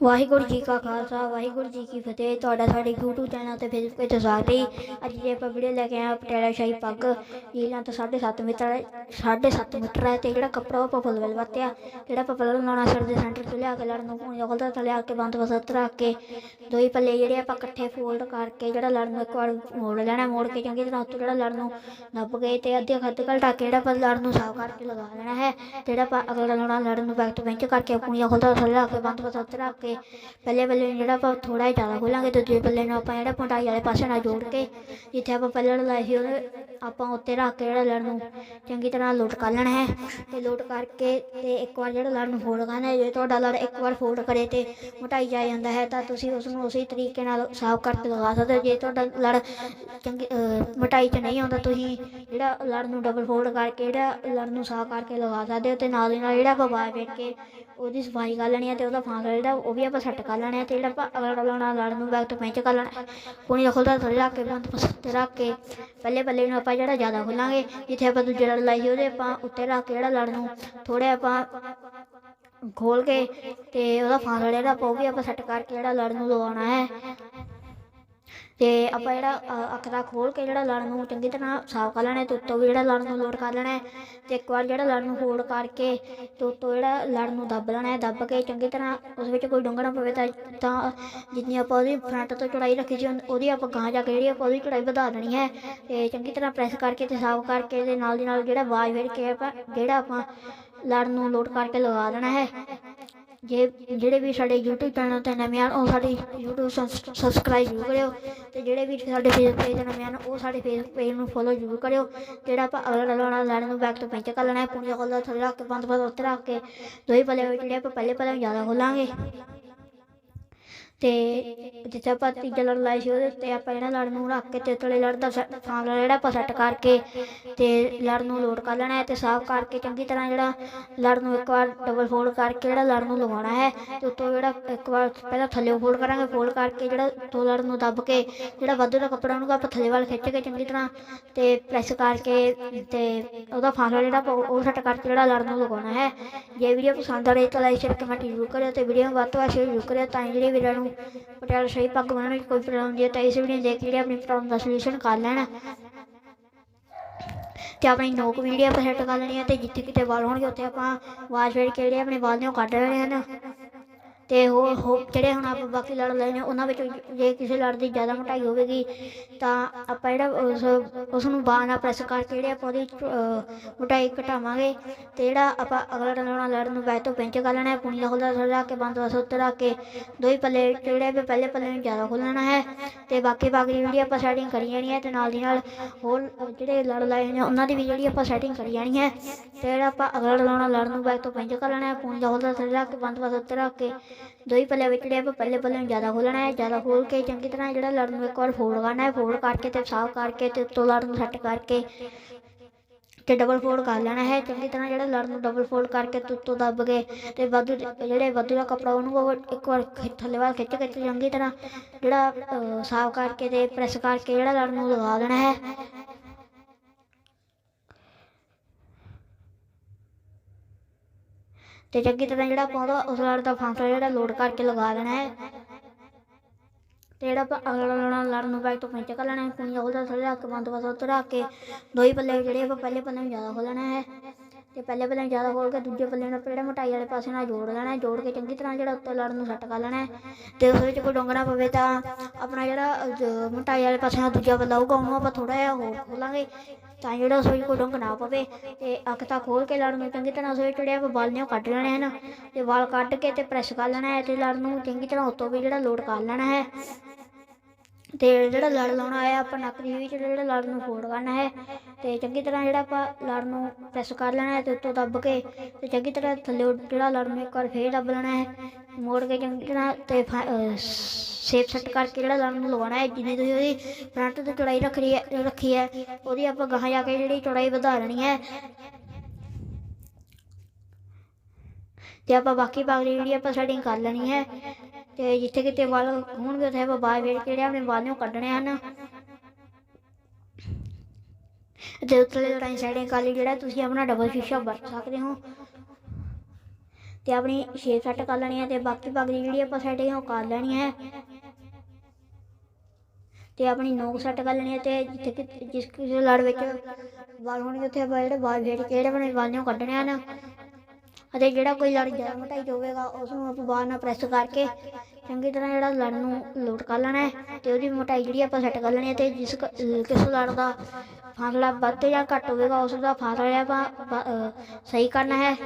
ਵਾਹਿਗੁਰੂ ਜੀ ਕਾ ਖਾਲਸਾ, ਵਾਹਿਗੁਰੂ ਜੀ ਕੀ ਫਤਿਹ। ਤੁਹਾਡਾ ਸਾਡੇ YouTube ਚੈਨਲ ਤੇ ਫੇਸਬੁੱਕ ਤੇ ਸਵਾਗਤ ਹੈ ਅੱਜ ਜੇ ਆਪਾਂ ਵੀਡੀਓ ਲੈ ਕੇ ਆਏ ਪਟਿਆਲਾ ਸ਼ਾਹੀ ਪੱਗ। ਇਹਨਾਂ ਤੋਂ 7.5 ਮੀਟਰ 7.5 ਮੀਟਰ ਹੈ ਤੇ ਜਿਹੜਾ ਕੱਪੜਾ ਉਹ ਆਪਾਂ ਫੁੱਲ ਵੈਲ ਵਰਤਿਆ। ਜਿਹੜਾ ਆਪਾਂ ਪਹਿਲਾਂ ਲਾਉਣਾ ਸਿਰ ਦੇ ਸੈਂਟਰ ਤੋਂ ਲਿਆ ਕੇ, ਲੜਨ ਨੂੰ ਪੂਣੀ ਖੋਲਦਾ, ਤਾਂ ਲਿਆ ਕੇ ਬੰਦ ਵਸਤ ਰੱਖ ਕੇ। ਦੋਈ ਪੱਲੇ ਜਿਹੜੇ ਆਪਾਂ ਇਕੱਠੇ ਫੋਲਡ ਕਰਕੇ, ਜਿਹੜਾ ਲੜਨ ਨੂੰ ਇੱਕ ਵਾਰ ਮੋੜ ਲੈਣਾ, ਮੋੜ ਕੇ ਚੰਗੀ ਤਰ੍ਹਾਂ ਉੱਤੋਂ ਜਿਹੜਾ ਲੜਨ ਨੂੰ ਦੱਬ ਗਏ ਤੇ ਅੱਧੇ ਖੱਤ ਘਲਟਾ ਕੇ ਜਿਹੜਾ ਆਪਾਂ ਲੜਨ ਨੂੰ ਸਾਫ਼ ਕਰਕੇ ਲਗਾ ਲੈਣਾ ਹੈ। ਜਿਹੜਾ ਆਪਾਂ ਅਗਲਾ ਲਾਉਣਾ, ਲੜਨ ਨੂੰ ਬੈਕ ਤੋਂ ਬੈਂਚ ਕਰਕੇ ਪੂਣੀਆਂ ਖੋਲਦਾ, ਥੱਲੇ ਰੱਖ ਕੇ ਬੰਦ ਵਸਤ ਰੱਖ ਕੇ। ਪਹਿਲੇ ਪੱਲੇ ਨੂੰ ਜਿਹੜਾ ਆਪਾਂ ਥੋੜਾ ਜਿਹਾ ਜ਼ਿਆਦਾ ਖੋਲਾਂਗੇ ਦੂਜੇ ਪੱਲੇ ਨੂੰ ਆਪਾਂ ਜਿਹੜਾ ਪਟਾਈ ਵਾਲੇ ਪਾਸੇ ਨਾਲ ਜੋੜ ਕੇ, ਜਿੱਥੇ ਆਪਾਂ ਪਹਿਲਾਂ ਲਾਈ ਸੀ ਉਹਦੇ ਆਪਾਂ ਉੱਤੇ ਰੱਖ ਕੇ ਜਿਹੜਾ ਲੜ ਨੂੰ ਚੰਗੀ ਤਰ੍ਹਾਂ ਲੋਟ ਕਰ ਲੈਣਾ ਹੈ ਤੇ ਲੋਟ ਕਰਕੇ ਤੇ ਇੱਕ ਵਾਰ ਜਿਹੜਾ ਲੜ ਨੂੰ ਫੋਲਡ ਕਰਨਾ ਹੈ, ਜੇ ਤੁਹਾਡਾ ਲੜ ਇੱਕ ਵਾਰ ਫੋਲਡ ਕਰੇ ਤੇ ਮੋਟਾਈ ਜਾ ਜਾਂਦਾ ਹੈ, ਤਾਂ ਤੁਸੀਂ ਉਸ ਨੂੰ ਉਸੇ ਤਰੀਕੇ ਨਾਲ ਸਾਫ਼ ਕਰਕੇ ਲਗਾ ਸਕਦੇ ਹੋ। ਜੇ ਤੁਹਾਡਾ ਲੜ ਚੰਗੀ, ਅਹ 'ਚ ਨਹੀਂ ਆਉਂਦਾ, ਤੁਸੀਂ ਜਿਹੜਾ ਲੜ ਨੂੰ ਡਬਲ ਫੋਲਡ ਕਰਕੇ ਜਿਹੜਾ ਲੜ ਨੂੰ ਸਾਫ਼ ਕਰਕੇ ਲਗਾ ਸਕਦੇ ਹੋ ਤੇ ਨਾਲ ਦੀ ਨਾਲ ਜਿਹੜਾ ਆਪਾਂ ਬਾਹਰ ਵੇਖ ਕੇ ਉਹਦੀ ਸਫ਼ਾਈ ਕਰ ਲੈਣੀ ਹੈ ਤੇ ਉਹਦਾ ਫਾਂਸਲਾ ਜਿਹੜਾ ਉਹ ਵੀ ਆਪਾਂ ਸੈੱਟ ਕਰ ਲੈਣਾ ਹੈ ਤੇ ਜਿਹੜਾ ਆਪਾਂ ਅਗਲਾ ਲਾਉਣਾ ਲੜ ਨੂੰ ਬੈਕ ਤੋਂ ਪੈਂਚ ਕਰ ਲੈਣਾ ਪੂਣੀ ਦਾ ਖੁੱਲਦਾ ਥੱਲੇ ਰੱਖ ਕੇ ਬੰਦ ਤੇ ਰੱਖ ਕੇ, ਪਹਿਲੇ ਪੱਲੇ ਨੂੰ ਆਪਾਂ ਜਿਹੜਾ ਜ਼ਿਆਦਾ ਖੋਲਾਂਗੇ, ਜਿੱਥੇ ਆਪਾਂ ਦੂਜੇ ਲੜ ਲਾਈ ਉਹਦੇ ਆਪਾਂ ਉੱਤੇ ਰੱਖ ਕੇ ਜਿਹੜਾ ਲੜ ਨੂੰ ਥੋੜੇ ਆਪਾਂ ਖੋਲ ਕੇ ਤੇ ਉਹਦਾ ਫਾਂਸਲਾ ਜਿਹੜਾ ਆਪਾਂ ਉਹ ਵੀ ਆਪਾਂ ਸੈੱਟ ਕਰਕੇ ਜਿਹੜਾ ਲੜ ਨੂੰ ਲਵਾਉਣਾ ਹੈ। ਤੇ ਆਪਾਂ ਜਿਹੜਾ ਅ, ਅੱਖ ਦਾ ਖੋਲ ਕੇ ਜਿਹੜਾ ਲੜ ਨੂੰ ਚੰਗੀ ਤਰ੍ਹਾਂ ਸਾਫ਼ ਕਰ ਲੈਣਾ ਤੇ ਉੱਤੋਂ ਵੀ ਜਿਹੜਾ ਲੜ ਨੂੰ ਲੋਡ ਕਰ ਲੈਣਾ ਹੈ ਤੇ ਇੱਕ ਵਾਰ ਜਿਹੜਾ ਲੜ ਨੂੰ ਫੋਲਡ ਕਰਕੇ ਤੇ ਉੱਤੋਂ ਜਿਹੜਾ ਲੜ ਨੂੰ ਦੱਬ ਲੈਣਾ ਹੈ ਦੱਬ ਕੇ ਚੰਗੀ ਤਰ੍ਹਾਂ ਉਸ ਵਿੱਚ ਕੋਈ ਡੂੰਘਾ ਪਵੇ ਤਾਂ ਤਾਂ ਜਿੰਨੀ ਆਪਾਂ ਉਹਦੀ ਫਰੰਟ ਤੋਂ ਚੌੜਾਈ ਰੱਖੀ ਸੀ ਉਹਦੀ ਆਪਾਂ ਗਾਂ ਜਾ ਕੇ ਜਿਹੜੀ ਆਪਾਂ ਉਹਦੀ ਚੌੜਾਈ ਵਧਾ ਦੇਣੀ ਹੈ ਤੇ ਚੰਗੀ ਤਰ੍ਹਾਂ ਪ੍ਰੈਸ ਕਰਕੇ ਤੇ ਸਾਫ਼ ਕਰਕੇ ਤੇ ਨਾਲ ਦੀ ਨਾਲ ਜਿਹੜਾ ਵਾਜ਼ ਫਿਰ ਕੇ ਆਪਾਂ ਜਿਹੜਾ ਆਪਾਂ ਲੜ ਨੂੰ ਲੋਡ ਕਰਕੇ ਲਗਾ ਦੇਣਾ ਹੈ। ਜੇ ਜਿਹੜੇ ਵੀ ਸਾਡੇ YouTube ਚੈਨਲ ਤੇ ਨਵੇਂ ਹਨ, ਉਹ ਸਾਡੇ YouTube ਸਬਸਕ੍ਰਾਈਬ ਜ਼ਰੂਰ ਕਰਿਓ ਤੇ ਜਿਹੜੇ ਵੀ ਸਾਡੇ Facebook ਪੇਜ ਤੇ ਨਵੇਂ ਹਨ, ਉਹ ਸਾਡੇ Facebook ਪੇਜ ਨੂੰ ਫੋਲੋ ਜ਼ਰੂਰ ਕਰਿਓ, ਜਿਹੜਾ ਆਪਾਂ ਅਗਲਾ ਲਾਉਣਾ ਲੈਣ ਨੂੰ ਬੈਕ ਤੋਂ ਪੈਂਚ ਕਰ ਲੈਣਾ ਹੈ ਪੂੰਜਾ ਖੋਲਦਾ ਥੱਲੇ ਰੱਖ ਕੇ ਬੰਦ ਬੰਦ ਉੱਤੇ ਰੱਖ ਕੇ ਦੋਈ ਪੱਲੇ ਵਿੱਚ ਜਿਹੜੇ ਆਪਾਂ ਪਹਿਲੇ ਪੱਲੇ ਨੂੰ ਜ਼ਿਆਦਾ ਖੋਲਾਂਗੇ। ਤੇ ਜਿੱਥੇ ਆਪਾਂ ਤੀਜਾ ਲੜ ਲਾਇਆ ਸੀ ਉਹਦੇ ਉੱਤੇ ਆਪਾਂ ਜਿਹੜਾ ਲੜ ਨੂੰ ਰੱਖ ਕੇ ਤੇ ਥੱਲੇ ਲੜ ਦਾ ਫਾਂਗਲਾ ਜਿਹੜਾ ਆਪਾਂ ਸੈੱਟ ਕਰਕੇ ਤੇ ਲੜ ਨੂੰ ਲੋਡ ਕਰ ਲੈਣਾ ਹੈ ਤੇ ਸਾਫ਼ ਕਰਕੇ ਚੰਗੀ ਤਰ੍ਹਾਂ ਜਿਹੜਾ ਲੜ ਨੂੰ ਇੱਕ ਵਾਰ ਡਬਲ ਫੋਲਡ ਕਰਕੇ ਜਿਹੜਾ ਲੜ ਨੂੰ ਲਗਾਉਣਾ ਹੈ ਤੇ ਉੱਤੋਂ ਜਿਹੜਾ ਇੱਕ ਵਾਰ ਪਹਿਲਾਂ ਥੱਲੇ ਫੋਲਡ ਕਰਾਂਗੇ ਫੋਲਡ ਕਰਕੇ ਜਿਹੜਾ ਉੱਤੋਂ ਲੜ ਨੂੰ ਦੱਬ ਕੇ ਜਿਹੜਾ ਵਾਧੂ ਦਾ ਕੱਪੜਾ ਉਹਨੂੰ ਆਪਾਂ ਥੱਲੇ ਵੱਲ ਖਿੱਚ ਕੇ ਚੰਗੀ ਤਰ੍ਹਾਂ ਤੇ ਪ੍ਰੈਸ ਕਰਕੇ ਤੇ ਉਹਦਾ ਫਾਂਸਲਾ ਜਿਹੜਾ ਆਪਾਂ ਉਹ ਸੈੱਟ ਕਰਕੇ ਜਿਹੜਾ ਲੜ ਨੂੰ ਲਗਾਉਣਾ ਹੈ। ਜੇ ਵੀਡੀਓ ਪਸੰਦ ਆਵੇ ਤਾਂ ਲਾਈਕ ਸ਼ੇਅਰ ਕਮੈਂਟ ਜ਼ਰੂਰ ਕਰਿਓ ਤੇ ਵੀਡੀਓ ਨੂੰ ਵੱਧ ਤੋਂ ਵੱਧ ਸ਼ੇਅਰ ਜ਼ਰੂਰ ਕਰਿਓ ਤਾਂ ਕਿ ਜਿਹੜੇ ਵੀਰਾਂ ਨੂੰ ਪਟਿਆਲਾ ਸ਼ਾਹੀ ਪੱਗ ਬਣਾਉਣ ਵਿੱਚ ਕੋਈ ਪ੍ਰੋਬਲਮ ਹੁੰਦੀ ਹੈ ਤਾਂ ਇਸ ਵੀਡੀਓ ਦੇਖ ਕੇ ਆਪਣੀ ਪ੍ਰੋਬਲਮ ਦਾ ਸੋਲੂਸ਼ਨ ਕਰ ਲੈਣ ਤੇ ਆਪਣੀ ਨੋਕ ਵੀਡੀਓ ਆਪਾਂ ਸੈੱਟ ਕਰ ਲੈਣੀ ਹੈ ਤੇ ਜਿੱਥੇ ਕਿਤੇ ਵਾਲ ਹੋਣਗੇ, ਉੱਥੇ ਆਪਾਂ ਆਵਾਜ਼ ਫੇਰ ਕੇ ਜਿਹੜੇ ਆਪਣੇ ਵਾਲ ਨੇ ਉਹ ਕੱਢ ਲੈਣੇ ਹਨ। ਤੇ ਉਹ ਹੋ ਜਿਹੜੇ ਹੁਣ ਆਪਾਂ ਬਾਕੀ ਲੜ ਲਏ ਨੇ ਉਹਨਾਂ ਵਿੱਚ ਜੇ ਕਿਸੇ ਲੜ ਦੀ ਜ਼ਿਆਦਾ ਮੋਟਾਈ ਹੋਵੇਗੀ ਤਾਂ ਆਪਾਂ ਜਿਹੜਾ ਉਸ ਉਸ ਨੂੰ ਬਾਹਾਂ ਨਾਲ ਪ੍ਰੈਸ ਕਰਕੇ ਜਿਹੜੇ ਆਪਾਂ ਉਹਦੀ ਅਹ, ਘਟਾਵਾਂਗੇ ਤੇ ਜਿਹੜਾ ਆਪਾਂ ਅਗਲਾ ਲਾਉਣਾ ਲੜ ਨੂੰ ਬੈਕ ਤੋਂ ਪਿੰਚ ਕਰ ਲੈਣਾ ਹੈ ਪੁਣੀ ਦਾ ਖੁੱਲਦਾ ਥੋੜਾ ਰੱਖ ਕੇ ਬੰਦ ਵਸ ਉੱਤੇ ਰੱਖ ਕੇ ਦੋਈ ਪੱਲੇ ਜਿਹੜੇ ਆਪਾਂ ਪਹਿਲੇ ਪੱਲੇ ਨੂੰ ਜ਼ਿਆਦਾ ਖੋਲਣਾ ਹੈ ਤੇ ਬਾਕੀ ਬਾਕੀ ਜਿਹੜੀ ਆਪਾਂ ਸੈਟਿੰਗ ਕਰੀ ਜਾਣੀ ਹੈ ਤੇ ਨਾਲ ਦੀ ਨਾਲ ਹੋਰ ਜਿਹੜੇ ਲੜ ਲਏ ਨੇ ਉਹਨਾਂ ਦੀ ਵੀ ਜਿਹੜੀ ਆਪਾਂ ਸੈਟਿੰਗ ਕਰੀ ਜਾਣੀ ਹੈ ਤੇ ਜਿਹੜਾ ਆਪਾਂ ਅਗਲਾ ਲਾਉਣਾ ਲੜਨ ਨੂੰ ਬੈਕ ਤੋਂ ਪਿੰਚ ਕਰ ਲੈਣਾ ਹੈ ਪੁਣੀ ਦਾ ਖੁੱਲਦਾ ਥੋੜਾ ਰੱਖ ਕੇ ਬੰਦ ਵਸ ਉੱਤੇ ਰੱਖ ਕੇ ਦੋਈ ਪੱਲੇ ਵਿੱਚ ਜਿਹੜੇ ਆਪਾਂ ਪਹਿਲੇ ਪੱਲੇ ਨੂੰ ਜ਼ਿਆਦਾ ਖੋਲਣਾ ਹੈ, ਜ਼ਿਆਦਾ ਖੋਲ ਕੇ ਚੰਗੀ ਤਰ੍ਹਾਂ ਜਿਹੜਾ ਲੜਨ ਨੂੰ ਇੱਕ ਵਾਰ ਫੋਲਡ ਕਰਨਾ ਹੈ, ਫੋਲਡ ਕਰਕੇ ਤੇ ਸਾਫ਼ ਕਰਕੇ ਤੇ ਉੱਤੋਂ ਲੜ ਨੂੰ ਸੈੱਟ ਕਰਕੇ ਤੇ ਡਬਲ ਫੋਲਡ ਕਰ ਲੈਣਾ ਹੈ, ਚੰਗੀ ਤਰ੍ਹਾਂ ਜਿਹੜਾ ਲੜ ਨੂੰ ਡਬਲ ਫੋਲਡ ਕਰਕੇ ਤੇ ਉੱਤੋਂ ਦੱਬ ਕੇ ਤੇ ਵਾਧੂ ਜਿਹੜੇ ਵਾਧੂ ਦਾ ਕੱਪੜਾ ਉਹਨੂੰ ਇੱਕ ਵਾਰ ਥੱਲੇ ਵੱਲ ਖਿੱਚ ਕੇ ਚੰਗੀ ਤਰ੍ਹਾਂ ਜਿਹੜਾ ਸਾਫ਼ ਕਰਕੇ ਤੇ ਪ੍ਰੈਸ ਕਰਕੇ ਜਿਹੜਾ ਲੜ ਨੂੰ ਲਗਾ ਦੇਣਾ ਹੈ। ਤੇ ਚੰਗੀ ਤਰ੍ਹਾਂ ਜਿਹੜਾ ਆਪਾਂ ਉਹਦਾ ਉਸ ਲੜ ਦਾ ਫਾਂਸਲਾ ਜਿਹੜਾ ਲੋਡ ਕਰਕੇ ਲਗਾ ਦੇਣਾ ਹੈ। ਤੇ ਜਿਹੜਾ ਆਪਾਂ ਅਗਲਾ ਲੜਨਾ ਲੜਨ ਨੂੰ ਬੈਕ ਤੋਂ ਪਿੰਚ ਕਰ ਲੈਣਾ ਹੈ। ਕੁਣੀ ਉਹਦਾ ਥੱਲੇ ਰੱਖ ਬੰਦ ਬਸ ਉੱਤੇ ਰੱਖ ਕੇ ਦੋਈ ਪੱਲੇ ਜਿਹੜੇ ਆਪਾਂ ਪਹਿਲੇ ਪੱਲੇ ਨੂੰ ਜ਼ਿਆਦਾ ਖੋਲਣਾ ਹੈ। ਤੇ ਪਹਿਲੇ ਪੱਲੇ ਨੂੰ ਜ਼ਿਆਦਾ ਖੋਲ ਕੇ ਦੂਜੇ ਪੱਲੇ ਨੂੰ ਆਪਾਂ ਜਿਹੜਾ ਮੋਟਾਈ ਵਾਲੇ ਪਾਸੇ ਨਾਲ ਜੋੜ ਲੈਣਾ ਜੋੜ ਕੇ ਚੰਗੀ ਤਰ੍ਹਾਂ ਜਿਹੜਾ ਉੱਤੇ ਲੜ ਨੂੰ ਸੱਟ ਕਰ ਲੈਣਾ ਹੈ ਤੇ ਉਸ ਵਿੱਚ ਕੋਈ ਡੋਂਗਣਾ ਪਵੇ ਤਾਂ ਆਪਣਾ ਜਿਹੜਾ ਅਹ, ਮੋਟਾਈ ਵਾਲੇ ਪਾਸੇ ਨਾਲ ਦੂਜਾ ਪੱਲਾ ਹੋਊਗਾ ਉਹਨੂੰ ਆਪਾਂ ਥੋੜਾ ਜਿਹਾ ਹੋਰ ਖੋਲਾਂਗੇ ਤਾਂ ਜਿਹੜਾ ਉਸ ਵਿੱਚ ਕੋਈ ਡੋਂਗ ਨਾ ਪਵੇ ਤੇ ਅੱਖ ਤਾਂ ਖੋਲ ਕੇ ਲੜ ਨੂੰ ਚੰਗੀ ਤਰ੍ਹਾਂ ਉਸ ਵਿੱਚ ਜਿਹੜੇ ਆਪਾਂ ਵਾਲ ਨੇ ਉਹ ਕੱਢ ਲੈਣੇ ਹਨ ਤੇ ਵਾਲ ਕੱਢ ਕੇ ਤੇ ਪ੍ਰੈਸ ਕਰ ਲੈਣਾ ਹੈ ਤੇ ਲੜ ਨੂੰ ਚੰਗੀ ਤਰ੍ਹਾਂ ਉੱਤੋਂ ਵੀ ਜਿਹੜਾ ਲੋਡ ਕਰ ਲੈਣਾ ਹੈ। ਤੇ ਜਿਹੜਾ ਲੜ ਲਾਉਣਾ ਹੈ, ਆਪਾਂ ਨੱਕ ਦੀ ਵਿੱਚ ਜਿਹੜਾ ਲੜ ਨੂੰ ਫੋੜ ਕਰਨਾ ਹੈ ਤੇ ਚੰਗੀ ਤਰ੍ਹਾਂ ਜਿਹੜਾ ਆਪਾਂ ਲੜ ਨੂੰ ਪ੍ਰੈਸ ਕਰ ਲੈਣਾ ਹੈ ਤੇ ਉੱਤੋਂ ਦੱਬ ਕੇ ਤੇ ਚੰਗੀ ਤਰ੍ਹਾਂ ਥੱਲੇ ਜਿਹੜਾ ਲੜ ਨੂੰ ਇੱਕ ਵਾਰ ਫੇਰ ਦੱਬ ਲੈਣਾ ਹੈ, ਮੋੜ ਕੇ ਚੰਗੀ ਤਰ੍ਹਾਂ ਤੇ ਸ਼ੇਪ ਸੈੱਟ ਕਰਕੇ ਜਿਹੜਾ ਲੜ ਨੂੰ ਲਵਾਉਣਾ ਹੈ, ਜਿੰਨੀ ਤੁਸੀਂ ਉਹਦੀ ਫਰੰਟ ਤੇ ਚੌੜਾਈ ਰੱਖ ਹੈ ਰੱਖੀ ਹੈ, ਉਹਦੀ ਆਪਾਂ ਗਾਹਾਂ ਜਾ ਕੇ ਜਿਹੜੀ ਚੌੜਾਈ ਵਧਾ ਲੈਣੀ ਹੈ। ਤੇ ਆਪਾਂ ਬਾਕੀ ਭਾਗ ਦੀ ਜਿਹੜੀ ਆਪਾਂ ਸੈਟਿੰਗ ਕਰ ਲੈਣੀ ਹੈ ਤੇ ਜਿੱਥੇ ਕਿਤੇ ਵਾਲ ਹੋਣਗੇ, ਉੱਥੇ ਆਪਾਂ ਬਾਹਰ ਵੇੜ ਜਿਹੜੇ ਆਪਣੇ ਵਾਲ ਨੇ ਕੱਢਣੇ ਹਨ। ਤੇ ਉੱਤਲੇ ਲੜਾਈ ਸੈਟਿੰਗ ਕਰ ਲਈ, ਜਿਹੜਾ ਤੁਸੀਂ ਆਪਣਾ ਡਬਲ ਸ਼ੀਸ਼ਾ ਵਰਤ ਸਕਦੇ ਹੋ। ਤੇ ਆਪਣੀ ਸ਼ੇਪ ਸੈੱਟ ਕਰ ਲੈਣੀ ਹੈ ਤੇ ਬਾਕੀ ਪੱਗ ਦੀ ਜਿਹੜੀ ਆਪਾਂ ਸੈਟਿੰਗ ਉਹ ਕਰ ਲੈਣੀ ਹੈ। ਤੇ ਆਪਣੀ ਨੋਕ ਸੈੱਟ ਕਰ ਲੈਣੀ ਹੈ ਤੇ ਜਿੱਥੇ ਕਿ, ਜਿਸ ਕਿਸੇ ਲੜ ਵਿੱਚ ਵਾਲ ਹੋਣਗੇ, ਉੱਥੇ ਆਪਾਂ ਜਿਹੜੇ ਵਾਲ ਫੇਰ ਕੇ ਜਿਹੜੇ ਆਪਣੇ ਵਾਲ ਨੇ ਕੱਢਣੇ ਹਨ ਅਤੇ ਜਿਹੜਾ ਕੋਈ ਲੜ ਜ਼ਿਆਦਾ ਮੋਟਾਈ 'ਚ ਹੋਵੇਗਾ ਉਸ ਨੂੰ ਆਪਾਂ ਬਾਹਰ ਨਾਲ ਪ੍ਰੈਸ ਕਰਕੇ ਚੰਗੀ ਤਰ੍ਹਾਂ ਜਿਹੜਾ ਲੜ ਨੂੰ ਲੋਟ ਕਰ ਲੈਣਾ ਹੈ ਤੇ ਉਹਦੀ ਮੋਟਾਈ ਜਿਹੜੀ ਆਪਾਂ ਸੈੱਟ ਕਰ ਲੈਣੀ ਹੈ ਤੇ ਜਿਸ ਕਿਸ ਲੜ ਦਾ ਫਾਸਲਾ ਵੱਧ ਜਾਂ ਘੱਟ ਹੋਵੇਗਾ, ਉਸ ਦਾ ਫਾਸਲਾ ਜਿਹੜਾ ਆਪਾਂ ਸਹੀ ਕਰਨਾ ਹੈ।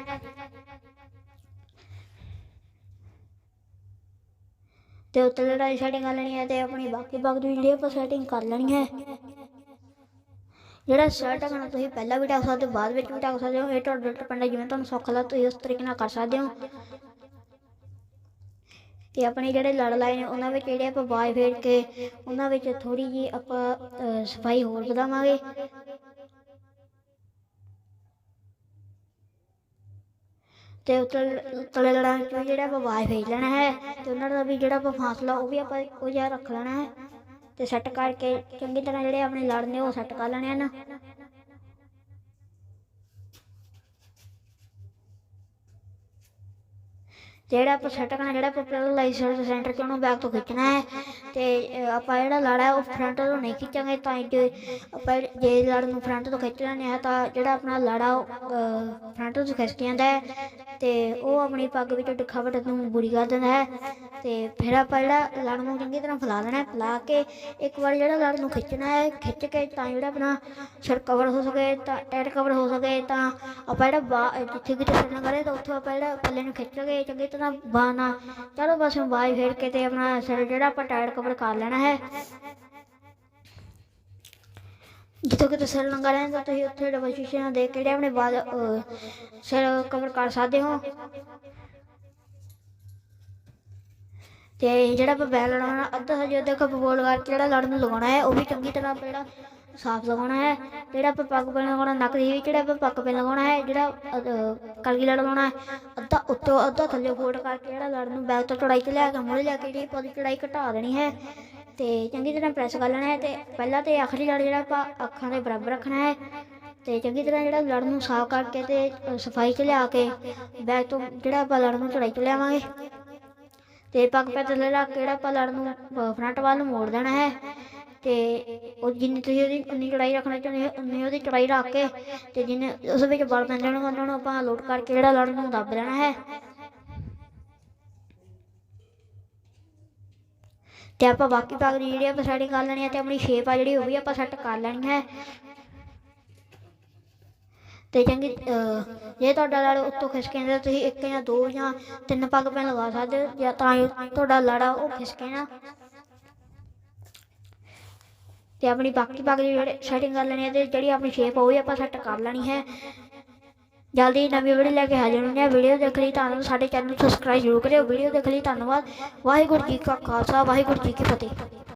ਤੇ ਉੱਤੇ ਲੜਾਈ ਸੈਟਿੰਗ ਕਰ ਲੈਣੀ ਹੈ ਤੇ ਆਪਣੀ ਬਾਕੀ ਬਾਗ ਦੀ ਜਿਹੜੀ ਆਪਾਂ ਸੈਟਿੰਗ ਕਰ ਲੈਣੀ ਹੈ ਜਿਹੜਾ ਸ਼ਰਟ ਢਕਣਾ ਤੁਸੀਂ ਪਹਿਲਾਂ ਵੀ ਢੱਕ ਸਕਦੇ ਹੋ, ਬਾਅਦ ਵਿੱਚ ਵੀ ਢੱਕ ਸਕਦੇ ਹੋ। ਇਹ ਤੁਹਾਡੇ ਡਿਪੈਂਡ ਹੈ ਜਿਵੇਂ ਤੁਹਾਨੂੰ ਸੌਖਾ ਲੱਗਦਾ, ਤੁਸੀਂ ਉਸ ਤਰੀਕੇ ਨਾਲ ਕਰ ਸਕਦੇ ਹੋ। ਤੇ ਆਪਣੇ ਜਿਹੜੇ ਲੜ ਲਾਏ ਨੇ, ਉਹਨਾਂ ਵਿੱਚ ਜਿਹੜੇ ਆਪਾਂ ਬਾਜ ਫੇਰ ਕੇ, ਉਹਨਾਂ ਵਿੱਚ ਥੋੜੀ ਜੀ ਆਪਾਂ ਸਫ਼ਾਈ ਹੋਰ ਵਧਾਵਾਂਗੇ। ਤੇ ਉੱਤੇ ਤਲੇ ਲੜਾਂ ਚ ਜਿਹੜਾ ਆਪਾਂ ਬਾਜ ਫੇਰ ਲੈਣਾ ਹੈ, ਤੇ ਉਹਨਾਂ ਦਾ ਵੀ ਜਿਹੜਾ ਆਪਾਂ ਫਾਸਲਾ, ਉਹ ਵੀ ਆਪਾਂ ਉਹ ਜਿਹਾ ਰੱਖ ਲੈਣਾ ਹੈ। ਤੇ ਸੈੱਟ ਕਰਕੇ ਚੰਗੀ ਤਰ੍ਹਾਂ ਜਿਹੜੇ ਆਪਣੇ ਲੜ ਨੇ ਉਹ ਸੈੱਟ ਕਰ ਲੈਣੇ ਹਨ। ਜਿਹੜਾ ਆਪਾਂ ਸੈੱਟ ਕਰਨਾ, ਜਿਹੜਾ ਆਪਾਂ ਪਹਿਲਾਂ ਲਾਈਸੈਂਸ ਸੈਂਟਰ ਚ ਉਹਨੂੰ ਬੈਕ ਤੋਂ ਖਿੱਚਣਾ ਹੈ ਤੇ ਆਪਾਂ ਜਿਹੜਾ ਲੜਾ ਉਹ ਫਰੰਟ ਤੋਂ ਨਹੀਂ ਖਿੱਚਾਂਗੇ, ਤਾਂ ਜੇ ਆਪਾਂ ਜੇ ਲੜ ਨੂੰ ਫਰੰਟ ਤੋਂ ਖਿੱਚ ਲੈਂਦੇ ਹਾਂ, ਤਾਂ ਜਿਹੜਾ ਆਪਣਾ ਲੜਾ ਉਹ ਫਰੰਟ ਤੋਂ ਖਿਸਕ ਜਾਂਦਾ ਹੈ ਤੇ ਉਹ ਆਪਣੀ ਪੱਗ ਵਿੱਚ ਦਿਖਾਵਟ ਨੂੰ ਬੁਰੀ ਕਰ ਦਿੰਦਾ ਹੈ ਤੇ ਫਿਰ ਆਪਾਂ ਜਿਹੜਾ ਲੜ ਨੂੰ ਚੰਗੀ ਤਰ੍ਹਾਂ ਫੈਲਾ ਦੇਣਾ ਹੈ, ਫੈਲਾ ਕੇ ਇੱਕ ਵਾਰ ਜਿਹੜਾ ਲੜ ਨੂੰ ਖਿੱਚਣਾ ਹੈ, ਖਿੱਚ ਕੇ ਤਾਂ ਜਿਹੜਾ ਆਪਣਾ ਸਿਰ ਕਵਰ ਹੋ ਸਕੇ, ਤਾਂ ਟਾਇਰ ਕਵਰ ਹੋ ਸਕੇ, ਤਾਂ ਆਪਾਂ ਜਿਹੜਾ ਬਾ, ਜਿੱਥੇ ਕਿਤੇ ਸਿਰ ਕਰੇ, ਤਾਂ ਉੱਥੋਂ ਆਪਾਂ ਜਿਹੜਾ ਪੱਲੇ ਨੂੰ ਖਿੱਚ ਕੇ ਚੰਗੀ ਤਰ੍ਹਾਂ ਬਾਂਹ ਨਾਲ ਚਾਰੋਂ ਪਾਸਿਓਂ ਬਾਈ ਫੇਰ ਕੇ ਤੇ ਆਪਣਾ ਸਿਰ ਜਿਹੜਾ ਆਪਾਂ ਟਾਇਰ ਕਵਰ ਕਰ ਲੈਣਾ ਹੈ। ਜਿੱਥੋਂ ਕਿਤੇ ਸਿਰ ਲੰਗਾ ਰਹਿੰਦਾ ਤੁਸੀਂ ਉੱਥੇ ਡਬਲ ਸ਼ੀਸ਼ੇ ਨਾਲ ਦੇਖ ਕੇ ਆਪਣੇ ਬਾਲ ਸਿਰ ਕਵਰ ਕਰ ਸਕਦੇ ਹੋ। ਤੇ ਜਿਹੜਾ ਆਪਾਂ ਬੈਲ ਲਗਾਉਣਾ ਅੱਧਾ ਸਜੇ ਅੱਧਾ ਕੱਪ ਬੋਲ ਕਰਕੇ ਜਿਹੜਾ ਲੜ ਨੂੰ ਲਗਾਉਣਾ ਹੈ, ਉਹ ਵੀ ਚੰਗੀ ਤਰ੍ਹਾਂ ਜਿਹੜਾ ਸਾਫ਼ ਲਗਾਉਣਾ ਹੈ, ਜਿਹੜਾ ਆਪਾਂ ਪੱਗ ਪੈਨ ਲਗਾਉਣਾ, ਨੱਕ ਦੀ ਵਿੱਚ ਜਿਹੜਾ ਆਪਾਂ ਪੱਗ ਪੈਨ ਲਗਾਉਣਾ ਹੈ, ਜਿਹੜਾ ਕਲਗੀ ਲੜ ਲਗਾਉਣਾ ਹੈ, ਅੱਧਾ ਉੱਤੋਂ ਅੱਧਾ ਥੱਲੇ ਫੋਲਡ ਕਰਕੇ ਜਿਹੜਾ ਲੜ ਨੂੰ ਬੈਕ ਤੋਂ ਚੜਾਈ ਤੇ ਲਿਆ ਕੇ ਮੁੜੇ ਲਿਆ ਕੇ ਜਿਹੜੀ ਆਪਾਂ ਉਹਦੀ ਚੜਾਈ ਘਟਾ ਦੇਣੀ ਹੈ। ਤੇ ਚੰਗੀ ਤਰ੍ਹਾਂ ਪ੍ਰੈਸ ਕਰ ਲੈਣਾ ਹੈ ਤੇ ਪਹਿਲਾਂ ਤੇ ਆਖਰੀ ਲੜ ਜਿਹੜਾ ਆਪਾਂ ਅੱਖਾਂ ਦੇ ਬਰਾਬਰ ਰੱਖਣਾ ਹੈ। ਤੇ ਚੰਗੀ ਤਰ੍ਹਾਂ ਜਿਹੜਾ ਲੜ ਨੂੰ ਸਾਫ਼ ਕਰਕੇ ਤੇ ਸਫ਼ਾਈ ਚ ਲਿਆ ਕੇ ਬੈਕ ਤੋਂ ਜਿਹੜਾ ਆਪਾਂ ਲੜ ਨੂੰ ਚੜਾਈ ਚ ਲਿਆਵਾਂਗੇ। ਤੇ ਪੱਗ ਪੈ ਥੱਲੇ ਰੱਖ ਕੇ ਜਿਹੜਾ ਆਪਾਂ ਲੜ ਨੂੰ ਫਰੰਟ ਵੱਲ ਮੋੜ ਦੇਣਾ ਹੈ। ਤੇ ਉਹ ਜਿੰਨੀ ਤੁਸੀਂ ਉਹਦੀ ਉਨੀ ਚੜਾਈ ਰੱਖਣਾ ਚਾਹੁੰਦੇ ਹੋ, ਉਨੀ ਉਹਦੀ ਚੜਾਈ ਰੱਖ ਕੇ ਤੇ ਜਿੰਨੇ ਉਸ ਵਿੱਚ ਬਲ ਪੈਂਦੇ ਨੇ, ਉਹਨਾਂ ਨੂੰ ਆਪਾਂ ਲੋਡ ਕਰਕੇ ਜਿਹੜਾ ਲੜ ਨੂੰ ਦੱਬ ਲੈਣਾ ਹੈ। ਤੇ ਆਪਾਂ ਬਾਕੀ ਭਾਗ ਦੀ ਜਿਹੜੀ ਆਪਾਂ ਸੈਟਿੰਗ ਕਰ ਲੈਣੀ ਹੈ ਤੇ ਆਪਣੀ ਸ਼ੇਪ ਆ ਜਿਹੜੀ, ਉਹ ਵੀ ਆਪਾਂ ਸੈੱਟ ਕਰ ਲੈਣੀ ਹੈ। ਤੇ ਚੰਗੀ ਜੇ ਤੁਹਾਡਾ ਲੜ ਉੱਤੋਂ ਖਿਸਕ ਜਾਂਦਾ ਤੁਸੀਂ ਇੱਕ ਜਾਂ ਦੋ ਜਾਂ ਤਿੰਨ ਪੱਗ ਪੈਨ ਲਗਾ ਸਕਦੇ ਹੋ, ਜਾਂ ਤਾਂ ਜੋ ਤੁਹਾਡਾ ਲੜਾ ਉਹ ਖਿਸਕੇ ਨਾ ਤੇ ਆਪਣੀ ਬਾਕੀ ਬਾਕੀ ਸੈਟਿੰਗ ਕਰ ਲੈਣੀ ਹੈ ਤੇ ਜਿਹੜੀ ਆਪਣੀ ਸ਼ੇਪ ਉਹ ਵੀ ਆਪਾਂ ਸੈੱਟ ਕਰ ਲੈਣੀ ਹੈ। ਜਲਦੀ ਨਵੀਂ ਵੀਡੀਓ ਲੈ ਕੇ ਹਾਜ਼ਰ ਹੁੰਦੇ ਹਾਂ। ਵੀਡੀਓ ਦੇਖ ਲਈ ਤੁਹਾਨੂੰ ਸਾਡੇ ਚੈਨਲ ਨੂੰ ਸਬਸਕ੍ਰਾਈਬ ਜ਼ਰੂਰ ਕਰਿਓ। ਵੀਡੀਓ ਦੇਖ ਲਈ ਧੰਨਵਾਦ। ਵਾਹਿਗੁਰੂ ਜੀ ਕਾ ਖਾਲਸਾ, ਵਾਹਿਗੁਰੂ ਜੀ ਕੀ ਫਤਿਹ।